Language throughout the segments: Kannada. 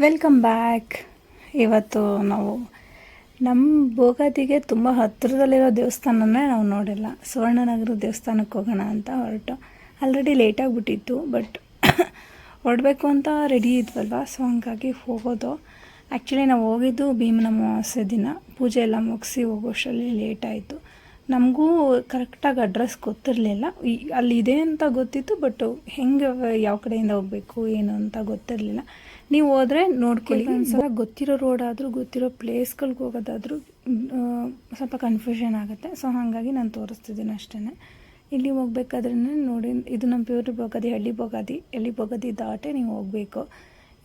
ವೆಲ್ಕಮ್ ಬ್ಯಾಕ್ ಇವತ್ತು ನಾವು ನಮ್ಮ ಭೋಗಾದಿಗೆ ತುಂಬ ಹತ್ತಿರದಲ್ಲಿರೋ ದೇವಸ್ಥಾನನೇ ನಾವು ನೋಡಿಲ್ಲ. ಸುವರ್ಣನಗರ ದೇವಸ್ಥಾನಕ್ಕೆ ಹೋಗೋಣ ಅಂತ ಹೊರಟು. ಆಲ್ರೆಡಿ ಲೇಟಾಗಿಬಿಟ್ಟಿತ್ತು ಬಟ್ ಹೊರಡಬೇಕು ಅಂತ ರೆಡಿ ಇದ್ವಲ್ವ? ಸೊ ಹಂಗಾಗಿ ಹೋಗೋದು. ಆ್ಯಕ್ಚುಲಿ ನಾವು ಹೋಗಿದ್ದು ಭೀಮನ ಅಮಾವಾಸ್ಯೆ ದಿನ. ಪೂಜೆ ಎಲ್ಲ ಮುಗಿಸಿ ಹೋಗೋಷ್ಟರಲ್ಲಿ ಲೇಟ್ ಆಯಿತು. ನಮಗೂ ಕರೆಕ್ಟಾಗಿ ಅಡ್ರೆಸ್ ಗೊತ್ತಿರಲಿಲ್ಲ. ಅಲ್ಲಿ ಇದೆ ಅಂತ ಗೊತ್ತಿತ್ತು ಬಟ್ ಹೆಂಗೆ ಯಾವ ಕಡೆಯಿಂದ ಹೋಗಬೇಕು, ಏನು ಅಂತ ಗೊತ್ತಿರಲಿಲ್ಲ. ನೀವು ಹೋದ್ರೆ ನೋಡ್ಕೊಳ್ಳಿ. ಒಂದ್ಸಲ ಗೊತ್ತಿರೋ ರೋಡ್ ಆದರೂ, ಗೊತ್ತಿರೋ ಪ್ಲೇಸ್ಗಳಿಗೆ ಹೋಗೋದಾದರೂ ಸ್ವಲ್ಪ ಕನ್ಫ್ಯೂಷನ್ ಆಗುತ್ತೆ. ಸೊ ಹಾಗಾಗಿ ನಾನು ತೋರಿಸ್ತಿದ್ದೀನಿ ಅಷ್ಟೇ ಇಲ್ಲಿ ಹೋಗ್ಬೇಕಾದ್ರೆ ನೋಡಿ, ಇದು ನಮ್ಮ ಪ್ಯೂರ್ ಬೋಗದಿ ಹಳ್ಳಿ ಬೋಗದಿ ಹಳ್ಳಿ ಬೋಗದಿ ದಾಟೆ ನೀವು ಹೋಗಬೇಕು.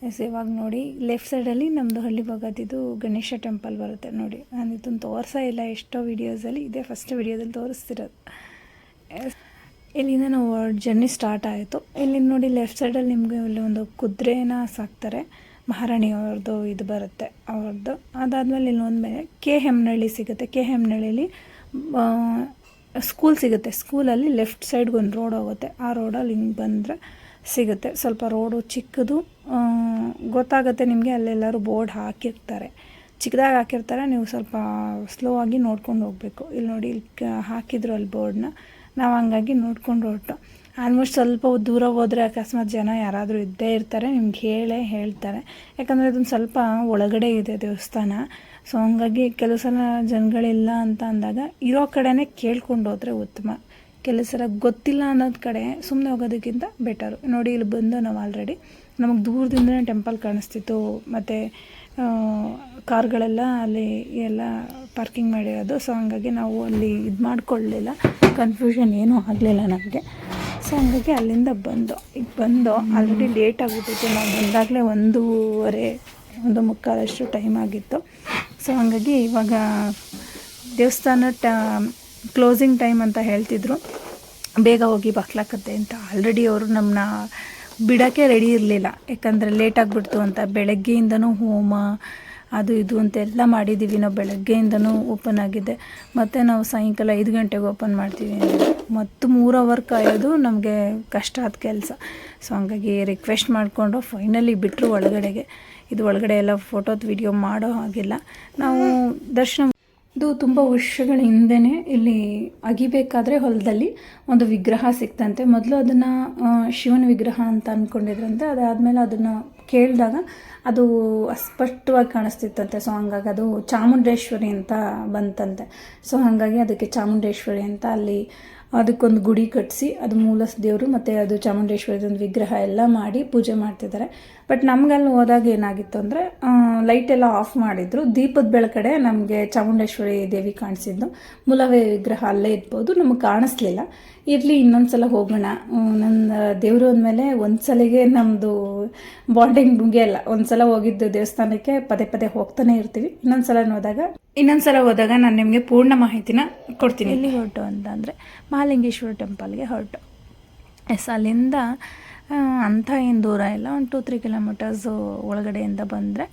ಎಸ್ ಇವಾಗ ನೋಡಿ ಲೆಫ್ಟ್ ಸೈಡಲ್ಲಿ ನಮ್ಮದು ಹಳ್ಳಿ ಬೋಗದಿದು ಗಣೇಶ ಟೆಂಪಲ್ ಬರುತ್ತೆ ನೋಡಿ. ನಾನು ಇದನ್ನು ತೋರಿಸೇ ಇಲ್ಲ, ಎಷ್ಟೋ ವೀಡಿಯೋಸಲ್ಲಿ ಇದೇ ಫಸ್ಟ್ ವೀಡಿಯೋದಲ್ಲಿ ತೋರಿಸ್ತಿರೋದು. ಇಲ್ಲಿಂದ ನಾವು ಜರ್ನಿ ಸ್ಟಾರ್ಟ್ ಆಯಿತು. ಇಲ್ಲಿ ನೋಡಿ ಲೆಫ್ಟ್ ಸೈಡಲ್ಲಿ ನಿಮಗೆ ಇಲ್ಲಿ ಒಂದು ಕುದುರೆನ ಸಾಕ್ತಾರೆ. ಮಹಾರಾಣಿ ಅವ್ರದ್ದು ಇದು ಬರುತ್ತೆ ಅವ್ರದ್ದು ಅದಾದಮೇಲೆ ಇಲ್ಲೊಂದು ಮೇಲೆ ಕೆ ಹೆಮ್ನಳ್ಳಿ ಸಿಗುತ್ತೆ. ಕೆ ಹೆಮ್ನಳ್ಳಿಲಿ ಸ್ಕೂಲ್ ಸಿಗುತ್ತೆ. ಸ್ಕೂಲಲ್ಲಿ ಲೆಫ್ಟ್ ಸೈಡ್ಗೆ ಒಂದು ರೋಡ್ ಹೋಗುತ್ತೆ. ಆ ರೋಡಲ್ಲಿ ಹಿಂಗೆ ಬಂದರೆ ಸಿಗುತ್ತೆ. ಸ್ವಲ್ಪ ರೋಡು ಚಿಕ್ಕದು ಗೊತ್ತಾಗುತ್ತೆ ನಿಮಗೆ, ಅಲ್ಲೆಲ್ಲರೂ ಬೋರ್ಡ್ ಹಾಕಿರ್ತಾರೆ. ಚಿಕ್ಕದಾಗಿ ಹಾಕಿರ್ತಾರೆ, ನೀವು ಸ್ವಲ್ಪ ಸ್ಲೋ ಆಗಿ ನೋಡ್ಕೊಂಡು ಹೋಗಬೇಕು. ಇಲ್ಲಿ ನೋಡಿ, ಇಲ್ಲಿ ಹಾಕಿದ್ರು ಅಲ್ಲಿ ಬೋರ್ಡ್ನ ನಾವು ಹಂಗಾಗಿ ನೋಡ್ಕೊಂಡು ಹೊರಟು. ಆಲ್ಮೋಸ್ಟ್ ಸ್ವಲ್ಪ ದೂರ ಹೋದರೆ ಅಕಸ್ಮಾತ್ ಜನ ಯಾರಾದರೂ ಇದ್ದೇ ಇರ್ತಾರೆ, ನಿಮ್ಗೆ ಹೇಳೇ ಹೇಳ್ತಾರೆ. ಯಾಕಂದರೆ ಅದೊಂದು ಸ್ವಲ್ಪ ಒಳಗಡೆ ಇದೆ ದೇವಸ್ಥಾನ. ಸೊ ಹಂಗಾಗಿ ಕೆಲವು ಸಲ ಜನಗಳಿಲ್ಲ ಅಂತ ಅಂದಾಗ ಇರೋ ಕಡೆನೇ ಕೇಳ್ಕೊಂಡು ಹೋದರೆ ಉತ್ತಮ. ಕೆಲವು ಸಲ ಗೊತ್ತಿಲ್ಲ ಅನ್ನೋದು ಕಡೆ ಸುಮ್ಮನೆ ಹೋಗೋದಕ್ಕಿಂತ ಬೆಟರು ನೋಡಿ ಇಲ್ಲಿ ಬಂದು ನಾವು ಆಲ್ರೆಡಿ ನಮಗೆ ದೂರದಿಂದನೇ ಟೆಂಪಲ್ ಕಾಣಿಸ್ತಿತ್ತು, ಮತ್ತು ಕಾರ್ಗಳೆಲ್ಲ ಅಲ್ಲಿ ಎಲ್ಲ ಪಾರ್ಕಿಂಗ್ ಮಾಡಿರೋದು. ಸೊ ಹಂಗಾಗಿ ನಾವು ಅಲ್ಲಿ ಇದು ಮಾಡ್ಕೊಳ್ಳಲಿಲ್ಲ ಕನ್ಫ್ಯೂಷನ್ ಏನೂ ಆಗಲಿಲ್ಲ ನಮಗೆ. ಸೊ ಹಂಗಾಗಿ ಅಲ್ಲಿಂದ ಬಂದು, ಈಗ ಬಂದು ಆಲ್ರೆಡಿ ಲೇಟ್ ಆಗಿಬಿಟ್ಟಿತ್ತು. ನಾವು ಬಂದಾಗಲೇ ಒಂದೂವರೆ, ಒಂದು ಮುಕ್ಕಾಲಷ್ಟು ಟೈಮ್ ಆಗಿತ್ತು. ಸೊ ಹಂಗಾಗಿ ಇವಾಗ ದೇವಸ್ಥಾನ ಟ ಕ್ಲೋಸಿಂಗ್ ಟೈಮ್ ಅಂತ ಹೇಳ್ತಿದ್ರು. ಬೇಗ ಹೋಗಿ ಬಾಕ್ಲಾಕತ್ತೆ ಅಂತ. ಆಲ್ರೆಡಿ ಅವರು ನಮ್ಮನ್ನ ಬಿಡೋಕ್ಕೆ ರೆಡಿ ಇರಲಿಲ್ಲ. ಯಾಕಂದರೆ ಲೇಟ್ ಆಗಿಬಿಡ್ತು ಅಂತ. ಬೆಳಗ್ಗೆಯಿಂದನೂ ಹೋಮ, ಅದು ಇದು ಅಂತೆಲ್ಲ ಮಾಡಿದ್ದೀವಿ ನಾವು. ಬೆಳಗ್ಗೆಯಿಂದನೂ ಓಪನ್ ಆಗಿದೆ. ಮತ್ತು ನಾವು ಸಾಯಂಕಾಲ ಐದು ಗಂಟೆಗೆ ಓಪನ್ ಮಾಡ್ತೀವಿ. ಮತ್ತು ಮೂರು ಅವರ್ ಕಾಯೋದು ನಮಗೆ ಕಷ್ಟ ಆದ ಕೆಲಸ. ಸೊ ಹಂಗಾಗಿ ರಿಕ್ವೆಸ್ಟ್ ಮಾಡಿಕೊಂಡು ಫೈನಲಿ ಬಿಟ್ಟರು ಒಳಗಡೆಗೆ. ಇದು ಒಳಗಡೆ ಎಲ್ಲ ಫೋಟೋದು ವಿಡಿಯೋ ಮಾಡೋ ಹಾಗಿಲ್ಲ. ನಾವು ದರ್ಶನ ಇದು ತುಂಬ ವರ್ಷಗಳ ಹಿಂದೆನೇ ಇಲ್ಲಿ ಅಗಿಬೇಕಾದ್ರೆ ಹೊಲದಲ್ಲಿ ಒಂದು ವಿಗ್ರಹ ಸಿಕ್ತಂತೆ. ಮೊದಲು ಅದನ್ನು ಶಿವನ ವಿಗ್ರಹ ಅಂತ ಅಂದ್ಕೊಂಡಿದ್ರಂತೆ ಅದಾದಮೇಲೆ ಅದನ್ನು ಕೇಳಿದಾಗ ಅದು ಅಸ್ಪಷ್ಟವಾಗಿ ಕಾಣಿಸ್ತಿತ್ತಂತೆ. ಸೊ ಹಂಗಾಗಿ ಅದು ಚಾಮುಂಡೇಶ್ವರಿ ಅಂತ ಬಂತಂತೆ. ಸೊ ಹಾಗಾಗಿ ಅದಕ್ಕೆ ಚಾಮುಂಡೇಶ್ವರಿ ಅಂತ ಅಲ್ಲಿ ಅದಕ್ಕೊಂದು ಗುಡಿ ಕಟ್ಟಿಸಿ ಅದು ಮೂಲ ದೇವರು ಮತ್ತು ಅದು ಚಾಮುಂಡೇಶ್ವರಿದೊಂದು ವಿಗ್ರಹ ಎಲ್ಲ ಮಾಡಿ ಪೂಜೆ ಮಾಡ್ತಿದ್ದಾರೆ. ಬಟ್ ನಮಗಲ್ಲಿ ಹೋದಾಗ ಏನಾಗಿತ್ತು ಅಂದರೆ ಲೈಟ್ ಎಲ್ಲ ಆಫ್ ಮಾಡಿದ್ರು. ದೀಪದ ಬೆಳಕಡೆ ನಮಗೆ ಚಾಮುಂಡೇಶ್ವರಿ ದೇವಿ ಕಾಣಿಸಿದ್ದು. ಮೂಲವೇ ವಿಗ್ರಹ ಅಲ್ಲೇ ಇರ್ಬೋದು, ನಮಗೆ ಕಾಣಿಸ್ಲಿಲ್ಲ. ಇರಲಿ ಇನ್ನೊಂದು ಸಲ ಹೋಗೋಣ ನನ್ನ ದೇವರು ಅಂದಮೇಲೆ ಒಂದು ಸಲಿಗೆ ನಮ್ಮದು ಬಾಂಡಿಂಗ್ ಮುಗಿಯಲ್ಲ. ಒಂದು ಸಲ ಹೋಗಿದ್ದು ದೇವಸ್ಥಾನಕ್ಕೆ ಪದೇ ಪದೇ ಹೋಗ್ತಾನೆ ಇರ್ತೀವಿ. ಇನ್ನೊಂದ್ಸಲ ಹೋದಾಗ ಇನ್ನೊಂದ್ಸಲ ಹೋದಾಗ ನಾನು ನಿಮಗೆ ಪೂರ್ಣ ಮಾಹಿತಿನ ಕೊಡ್ತೀನಿ. ಇಲ್ಲಿ ಹೊರಟು ಅಂತ ಅಂದರೆ ಮಹಾಲಿಂಗೇಶ್ವರ ಟೆಂಪಲ್ಗೆ ಹೊರಟು. ಎಸ್, ಅಲ್ಲಿಂದ ಅಂಥ ಏನು ದೂರ ಇಲ್ಲ. ಒಂದು ಟೂ ತ್ರೀ ಕಿಲೋಮೀಟರ್ಸು ಒಳಗಡೆಯಿಂದ ಬಂದರೆ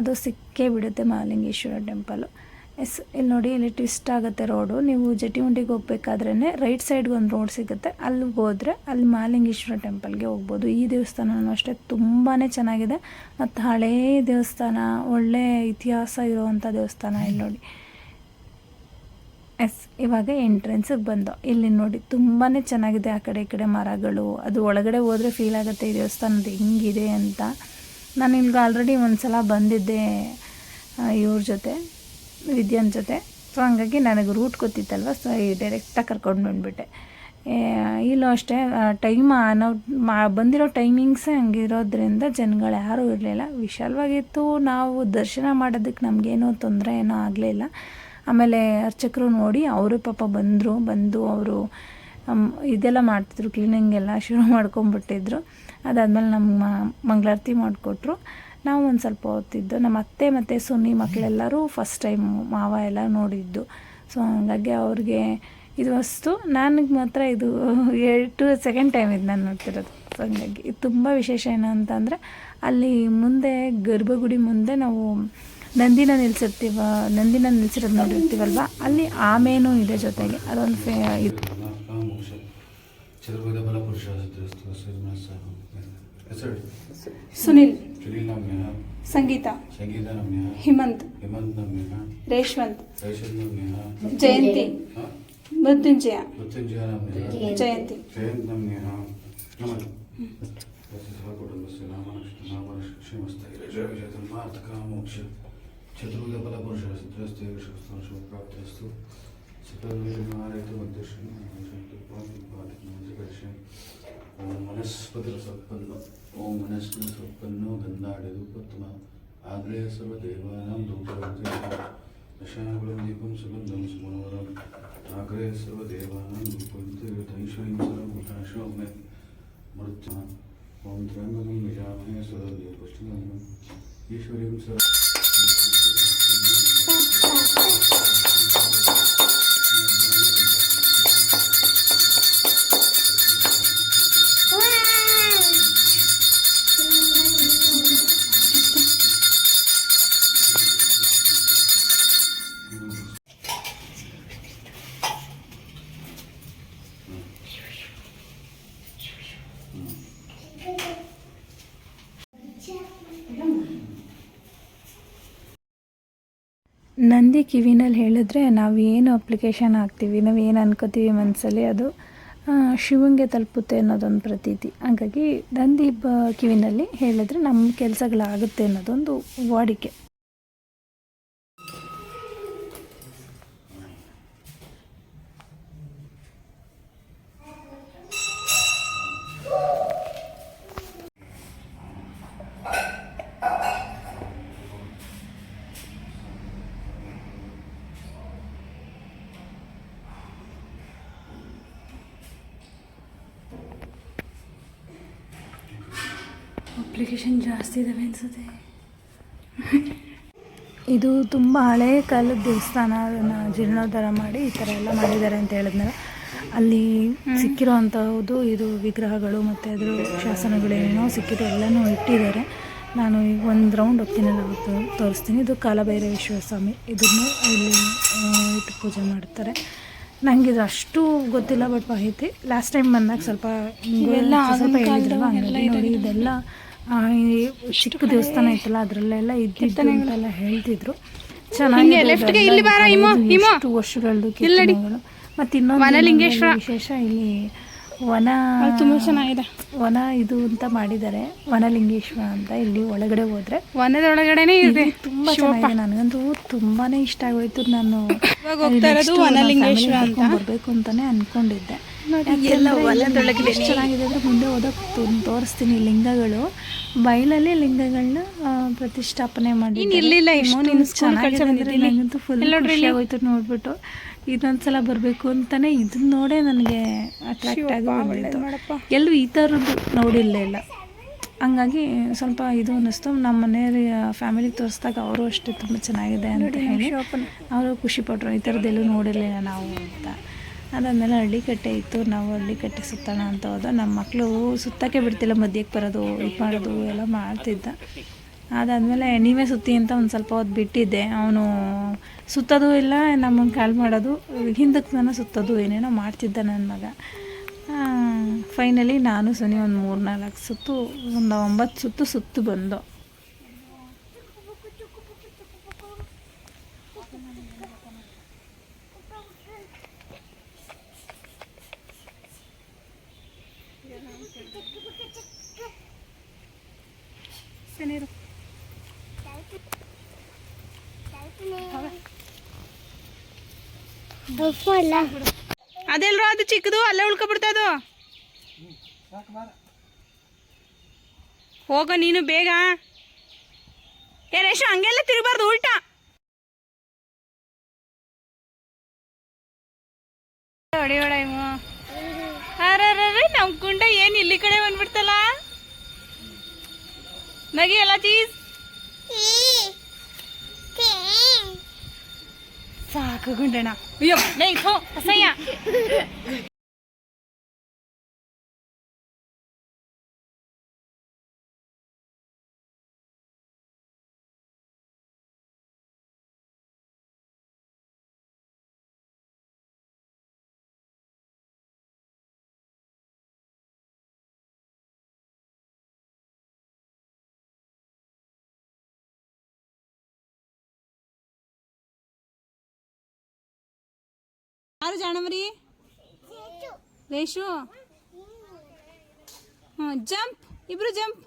ಅದು ಸಿಕ್ಕೇ ಬಿಡುತ್ತೆ ಮಹಾಲಿಂಗೇಶ್ವರ ಟೆಂಪಲು ಎಸ್ ಇಲ್ಲಿ ನೋಡಿ, ಇಲ್ಲಿ ಟ್ವಿಸ್ಟ್ ಆಗುತ್ತೆ ರೋಡು ನೀವು ಜಟಿಮುಂಡಿಗೆ ಹೋಗ್ಬೇಕಾದ್ರೇ ರೈಟ್ ಸೈಡ್ಗೆ ಒಂದು ರೋಡ್ ಸಿಗುತ್ತೆ. ಅಲ್ಲಿಗೆ ಹೋದರೆ ಅಲ್ಲಿ ಮಾಲಿಂಗೇಶ್ವರ ಟೆಂಪಲ್ಗೆ ಹೋಗ್ಬೋದು. ಈ ದೇವಸ್ಥಾನನೂ ಅಷ್ಟೇ ತುಂಬಾ ಚೆನ್ನಾಗಿದೆ. ಮತ್ತು ಹಳೇ ದೇವಸ್ಥಾನ, ಒಳ್ಳೆ ಇತಿಹಾಸ ಇರುವಂಥ ದೇವಸ್ಥಾನ ಇಲ್ಲಿ ನೋಡಿ. ಎಸ್, ಇವಾಗ ಎಂಟ್ರೆನ್ಸಿಗೆ ಬಂದು. ಇಲ್ಲಿ ನೋಡಿ ತುಂಬಾ ಚೆನ್ನಾಗಿದೆ ಆ ಕಡೆ ಈ ಕಡೆ ಮರಗಳು. ಅದು ಒಳಗಡೆ ಹೋದರೆ ಫೀಲ್ ಆಗುತ್ತೆ ಈ ದೇವಸ್ಥಾನದ ಹೆಂಗಿದೆ ಅಂತ. ನಾನು ಇಲ್ಲಿಗೆ ಆಲ್ರೆಡಿ ಒಂದು ಸಲ ಬಂದಿದ್ದೆ ಇವ್ರ ಜೊತೆ. ವಿದ್ಯಾನ್ ಜೊತೆ. ಸೊ ಹಂಗಾಗಿ ನನಗೆ ರೂಟ್ ಗೊತ್ತಿತ್ತಲ್ವ? ಸೊ ಈ ಡೈರೆಕ್ಟಾಗಿ ಕರ್ಕೊಂಡು ಬಂದುಬಿಟ್ಟೆ. ಇಲ್ಲೂ ಅಷ್ಟೇ ಟೈಮ್ ನಾವು ಮಾ ಬಂದಿರೋ ಟೈಮಿಂಗ್ಸೇ ಹಂಗಿರೋದ್ರಿಂದ ಜನಗಳು ಯಾರೂ ಇರಲಿಲ್ಲ. ವಿಶಾಲವಾಗಿತ್ತು ನಾವು ದರ್ಶನ ಮಾಡೋದಕ್ಕೆ ನಮಗೇನೋ ತೊಂದರೆ ಏನೂ ಆಗಲಿಲ್ಲ. ಆಮೇಲೆ ಅರ್ಚಕರು ನೋಡಿ, ಅವರು ಪಾಪ ಬಂದರು, ಬಂದು ಅವರು ಇದೆಲ್ಲ ಮಾಡ್ತಿದ್ರು ಕ್ಲೀನಿಂಗ್ ಎಲ್ಲ ಶುರು ಮಾಡ್ಕೊಂಬಿಟ್ಟಿದ್ರು ಅದಾದಮೇಲೆ ನಮ್ಮ ಮಂಗಳಾರತಿ ಮಾಡಿಕೊಟ್ರು. ನಾವು ಒಂದು ಸ್ವಲ್ಪ ಹೊತ್ತಿದ್ದು. ನಮ್ಮ ಅತ್ತೆ ಮತ್ತು ಸುನಿ ಮಕ್ಕಳೆಲ್ಲರೂ ಫಸ್ಟ್ ಟೈಮ್ ಮಾವ ಎಲ್ಲ ನೋಡಿದ್ದು. ಸೊ ಹಾಗಾಗಿ ಅವ್ರಿಗೆ ಇದು ವಸ್ತು ನನಗೆ ಮಾತ್ರ ಇದು ಟು ಸೆಕೆಂಡ್ ಟೈಮ್ ಇದು ನಾನು ನೋಡ್ತಿರೋದು. ಸೊ ಹಂಗಾಗಿ ಇದು ತುಂಬ ವಿಶೇಷ ಏನು ಅಂತಂದರೆ ಅಲ್ಲಿ ಮುಂದೆ, ಗರ್ಭಗುಡಿ ಮುಂದೆ ನಾವು ನಂದಿನ ನಿಲ್ಸಿರ್ತೀವ, ನಂದಿನ ನಿಲ್ಸಿರೋದು ನೋಡಿರ್ತೀವಲ್ವ? ಅಲ್ಲಿ ಆಮೇನೂ ಇದೆ ಜೊತೆಗೆ. ಅದೊಂದು ಫೇ ಇದು. సునీల్. సంగీత. హిమంత్. రేష్వంత్ జయంతి. మృత్యుంజయ. జయంతి. చతుర్లపలపురుషస్తు సుఖారైతే ఉద్దేశం ಸಂಗೀತ ನಮ್ಯ ಹಿಮಂತ್ ಹೇಮಂತ್ ನಮ್ಯ ರೇಷ್ವಂತ್ ರೈಷನ್ ನಮ್ಯ ಜಯಂತಿ ಮೃತ್ಯುಂಜಯ ಮೃತ್ಯುಂಜಯ ನಮ್ಯ ಜಯಂತಿ ಜಯಂತ್ ನಮ್ಯ ನಮಃ ಸಹ ಕುಟುಂಬಸ್ಯ ನಾಮನಕ್ಷತ್ರ ನಾಮನಕ್ಷತ್ರಮಸ್ತೈರಜಯತನ್ಮಾರ್ಥಕ ಮೋಕ್ಷ ಚತುರ್ವಿಧ ಫಲಪುರುಷ ಸಿದ್ಧಸ್ತೆ ವಿಶ್ವಸ್ತನ ಪ್ರಾಪ್ತಿಸ್ತು ಸಕಲವಿಘ್ನಾರಹಿತ ಮಧ್ಯಶ್ರೀ ಓಂ ವನಸ್ಪತಿ ಸಂಪನ್ನೋ ಓಂ ವನಸ್ಪತಿ ಸಂಪನ್ನೋ ಗಂಧಾಡಿದುಪತ್ತಮ ಆಗ್ರೇಯ ಸರ್ವದೇವಾನಾಂ ಧೂಪವಂತೆ ದಶಾಗುಲಂ ದೀಪಂ ಸುಗಂಧಂ ಸುಮನೋರಂ ಆಗ್ರೇಯ ಸರ್ವದೇವಾನಾಂ ಧೂಪವಂತೆ ಐಶ್ವರ್ಯಂ ಸರ್ವಭೂತಾಶೋಮೆ ಮೃತ್ಯ ಓಂ ತ್ರ್ಯಂಬಕಂ ನಿಜಾಮಹೇ ಸದಾ ಪುಷ್ಟಿಗಂ ಈಶ್ವರ್ಯಂ ಸರ್ವ ನಂದಿ ಕಿವಿನಲ್ಲಿ ಹೇಳಿದ್ರೆ ನಾವು ಏನು ಅಪ್ಲಿಕೇಶನ್ ಹಾಕ್ತೀವಿ, ನಾವು ಏನು ಅನ್ಕೋತೀವಿ ಮನಸ್ಸಲ್ಲಿ ಅದು ಶಿವಂಗೆ ತಲುಪುತ್ತೆ ಅನ್ನೋದೊಂದು ಪ್ರತೀತಿ. ಹಾಗಾಗಿ ನಂದಿ ಬ ಕಿವಿನಲ್ಲಿ ಹೇಳಿದ್ರೆ ನಮ್ಮ ಕೆಲಸಗಳಾಗುತ್ತೆ ಅನ್ನೋದೊಂದು ವಾಡಿಕೆ. ಅಪ್ಲಿಕೇಶನ್ ಜಾಸ್ತಿ ಇದ್ದಾವೆ ಅನಿಸುತ್ತೆ. ಇದು ತುಂಬ ಹಳೆಯ ಕಾಲದ ದೇವಸ್ಥಾನ ಅದನ್ನು ಜೀರ್ಣೋದ್ಧಾರ ಮಾಡಿ ಈ ಥರ ಎಲ್ಲ ಮಾಡಿದ್ದಾರೆ ಅಂತ ಹೇಳಿದ್ನಲ್ಲ. ಅಲ್ಲಿ ಸಿಕ್ಕಿರೋ ಅಂಥದ್ದು ಇದು ವಿಗ್ರಹಗಳು ಮತ್ತು ಅದರ ಶಾಸನಗಳು ಸಿಕ್ಕಿದ್ದು ಸಿಕ್ಕಿದೆ ಎಲ್ಲನೂ ಇಟ್ಟಿದ್ದಾರೆ. ನಾನು ಈಗ ಒಂದು ರೌಂಡ್ ಹೋಗ್ತೀನಿ ನಾವು ತೋರಿಸ್ತೀನಿ. ಇದು ಕಾಲಭೈರವೇಶ್ವರ ಸ್ವಾಮಿ ಇದನ್ನು ಇಲ್ಲಿ ಇಟ್ಟು ಪೂಜೆ ಮಾಡ್ತಾರೆ. ನನಗೆ ಇದು ಅಷ್ಟು ಗೊತ್ತಿಲ್ಲ ಬಟ್ ಮಾಹಿತಿ. ಲಾಸ್ಟ್ ಟೈಮ್ ಬಂದಾಗ ಸ್ವಲ್ಪ ಇವೆಲ್ಲ ಸ್ವಲ್ಪ ಆಗಿನ ಹೇಳಿದ್ರಲ್ವ? ಹಂಗಾಗಿ ನೋಡಿ ಇದೆಲ್ಲ ಚಿಕ್ಕ ದೇವಸ್ಥಾನ ಇತ್ತಲ್ಲ ಅದರಲ್ಲೆಲ್ಲ ಇದ್ದಿದ್ದೆಲ್ಲ ಹೇಳ್ತಿದ್ರು. ಚೆನ್ನಾಗಿ ವರ್ಷಗಳದ್ದು ಮತ್ತು ಇನ್ನೊಂದು. ವಿಶೇಷ ಇಲ್ಲಿ ವನ ತುಂಬಾ ಚೆನ್ನಾಗಿದೆ. ವನ ಇದು ಅಂತ ಮಾಡಿದ್ದಾರೆ. ವನಲಿಂಗೇಶ್ವರ ಅಂತ ಇಲ್ಲಿ ಒಳಗಡೆ ಹೋದ್ರೆ. ವನದೊಳಗಡೆನೆ ಇದೆ. ಇದು ತುಂಬಾ ಚೆನ್ನಾಗಿದೆ. ನನಗಂತೂ ತುಂಬಾನೇ ಇಷ್ಟ ಆಗೋಯ್ತು. ನಾನು ಹೋಗ್ತಾ ಇರೋದು ವನಲಿಂಗೇಶ್ವರ ಅಂತ. ಬರಬೇಕು ಅಂತಾನೆ ಅನ್ಕೊಂಡಿದ್ದೆ. ಎಷ್ಟು ಚೆನ್ನಾಗಿದೆ ಅಂದ್ರೆ ಮುಂದೆ ಹೋದಾಗ ತೋರಿಸ್ತೀನಿ ಲಿಂಗಗಳು. ಬಯಲಲ್ಲಿ ಲಿಂಗಗಳನ್ನ ಪ್ರತಿಷ್ಠಾಪನೆ ಮಾಡಿ ಇರ್ಲಿಲ್ಲ. ನನಗಂತೂ ಫುಲ್. ಆಗೋಯ್ತು ನೋಡ್ಬಿಟ್ಟು. ಇದೊಂದ್ಸಲ ಬರಬೇಕು ಅಂತಾನೆ ಇದನ್ನ ನೋಡೇ ನನಗೆ ಅಟ್ರಾಕ್ಟ್ ಆಗಿ. ಎಲ್ಲೂ ಈ ಥರದ್ದು ನೋಡಿಲ್ಲ ಇಲ್ಲ. ಹಂಗಾಗಿ ಸ್ವಲ್ಪ ಇದು ಅನ್ನಿಸ್ತು. ನಮ್ಮ ಮನೆಯ ಫ್ಯಾಮಿಲಿ ತೋರಿಸಿದಾಗ ಅವರು ಅಷ್ಟೇ ತುಂಬ ಚೆನ್ನಾಗಿದೆ ಅಂತ ಹೇಳಿ. ಅವರು ಖುಷಿಪಟ್ಟರು ಈ ಥರದ್ದೆಲ್ಲೂ ನೋಡಿರಲಿಲ್ಲ ನಾವು ಅಂತ. ಅದಾದಮೇಲೆ ಹಳ್ಳಿಕಟ್ಟೆ ಇತ್ತು. ನಾವು ಹಳ್ಳಿಕಟ್ಟೆ ಸುತ್ತೋಣ ಅಂತ ಹೋದ. ನಮ್ಮ ಮಕ್ಕಳು ಸುತ್ತಕ್ಕೆ ಬಿಡ್ತಿಲ್ಲ, ಮಧ್ಯಕ್ಕೆ ಬರೋದು, ಇದು ಮಾಡೋದು, ಎಲ್ಲ ಮಾಡ್ತಿದ್ದ. ಅದಾದಮೇಲೆ ನೀವೇ ಸುತ್ತಿ ಅಂತ ಒಂದು ಸ್ವಲ್ಪ ಹೊತ್ತು ಬಿಟ್ಟಿದ್ದೆ. ಅವನು ಸುತ್ತೋದು ಇಲ್ಲ ನಮ್ಮನ್ನು ಕಾಲ್ ಮಾಡೋದು ಹಿಂದಕ್ಕೆ ನಾನು ಸುತ್ತೋದು, ಏನೇನೋ ಮಾಡ್ತಿದ್ದ ನನ್ನ ಮಗ. ಫೈನಲಿ ನಾನು ಸುನಿ ಒಂದು ಮೂರು ನಾಲ್ಕು ಸುತ್ತು, ಒಂದು ಒಂಬತ್ತು ಸುತ್ತು ಸುತ್ತು ಬಂದು. ಅದೆಲ್ರೋ ಅದು ಚಿಕ್ಕದು, ಅಲ್ಲೇ ಉಳ್ಕೊಬಿಡ್ತದು ಹೋಗೋ ನೀನು ಬೇಗ. ಏ ರೇಷು ಹಂಗೆಲ್ಲ ತಿರ್ಬಾರ್ದು ಉಲ್ಟಾ. ಹೊಡಿ ಹೊಡ ಅರ ನಮ್ ಗುಂಡ ಏನ್ ಇಲ್ಲಿ ಕಡೆ ಬಂದ್ಬಿಡ್ತಲ್ಲ? Maggie, ఎలా తీస్ సాకుకుంటేనా అయ్యో నేను అసయ్యా ಯಾರು ಜಾಣವರಿ ರೇಷು. ಹ್ಞೂ ಜಂಪ್. ಇಬ್ರು ಜಂಪ್.